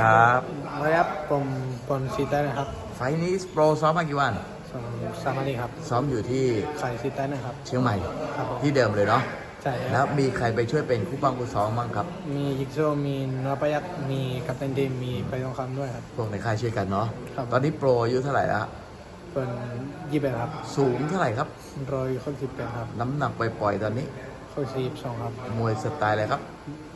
ครับระยะผมปนซีได้นะครับ ไฟล์นี้โปรซ้อมมากี่วันสองสามนาทีครับ ซ้อมอยู่ที่ไข่ซีได้นะครับ เชียงใหม่ ครับผมที่เดิมเลยเนาะ ใช่คแล้รัวบมีใครไปช่วยเป็นคู่ป้องคู่ซ้อมบ้างครับ มียิกโซมีนวปยักษ์มีกัปตันทีมมีไปทองคำด้วยครับ พวกในค่ายช่วยกันเนาะ ครับ ตอนนี้โปรอายุเท่าไหร่แล้วเป็นยี่สิบเอ็ดครับสูงเท่าไหร่ครับร้อยคนสิบแปดครับ น้ำหนักปล่อยๆตอนนี้ คนสี่สองครับมวยสไตล์อะไรครับ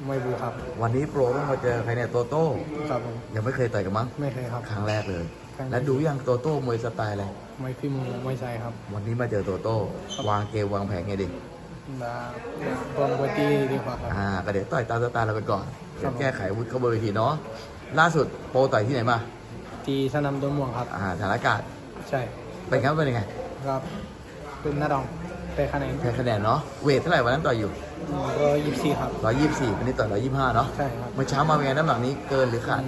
ไม่บูครับ วันนี้โปรต้องมาเจอใครเนี่ยโตโต้ครับผมยังไม่เคยต่อยกันมั้งไม่เคยครับ ครั้งแรกเลย ครั้งแรก แล้วดูยังโตโต้มวยสไตล์อะไรไม่พี่มูไม่ใช่ครับวันนี้มาเจอโตโต้วางเกมวางแผนไงดีมาบอลกวตีดีกว่าครับ อ่าก็เดี๋ยวต่อยตามสไตล์เราไปก่อนครัเดี๋ยบ วแก้ไขอาวุธเข้าบนเวทีเนาะล่าสุดโปรต่อยที่ไหนมาที่สนามดอนม่วงครับ อ่าฐานอากาศใช่เป็นครับเป็นยังไง ครับ เป็นหน้าดองแต่คะแนนแพ้คะแนนเนาะ เวทเท่าไหร่วันนั้นต่อยอยู่ร้อยยี่สิบสี่ครับ ร้อยยี่สิบสี่วันนี้ต่อยร้อยยี่สิบห้าเนาะใช่ครับเมื่อเช้ามาเป็นไงน้ำหนักนี้เกินหรือขาด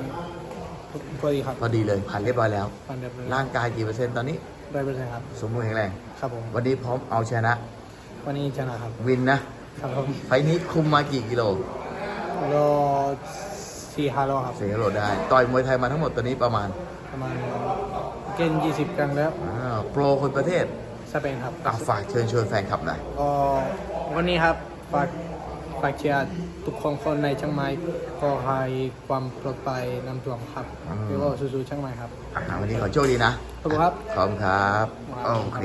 พอดีครับพอดีเลยผ่านเรียบร้อยแล้วปันเดียบเลยร่างกายกี่เปอร์เซ็นต์ตอนนี้ร้อยเปอร์เซ็นต์ครับ สมบูรณ์แข็งแรง ครับผม วันนี้พร้อมเอาชนะ วันนี้ชนะครับ วินนะ ครับผมไฟล์นี้คุมมากี่กิโลรอสี่ฮาโลครับ เสียโลได้ ต่อยมวยไทยมาทั้งหมดตอนนี้ประมาณประมาณเกณฑ์ยี่สิบครั้งแล้ว อ่าโปรคนประเทศ สเปนครับอะฝากเชิญชวนแฟนคลับหน่อยก็วันนี้ครับฝากฝากเชียร์ทุกคนคนในเชียงใหม่ก็ให้ความปลอดภัยนำตัวครับแล้วก็สู้ๆเชียงใหม่ครับอะวันนี้ขอโชคดีนะ ขอบคุณครับ ขอบคุณครับโอเค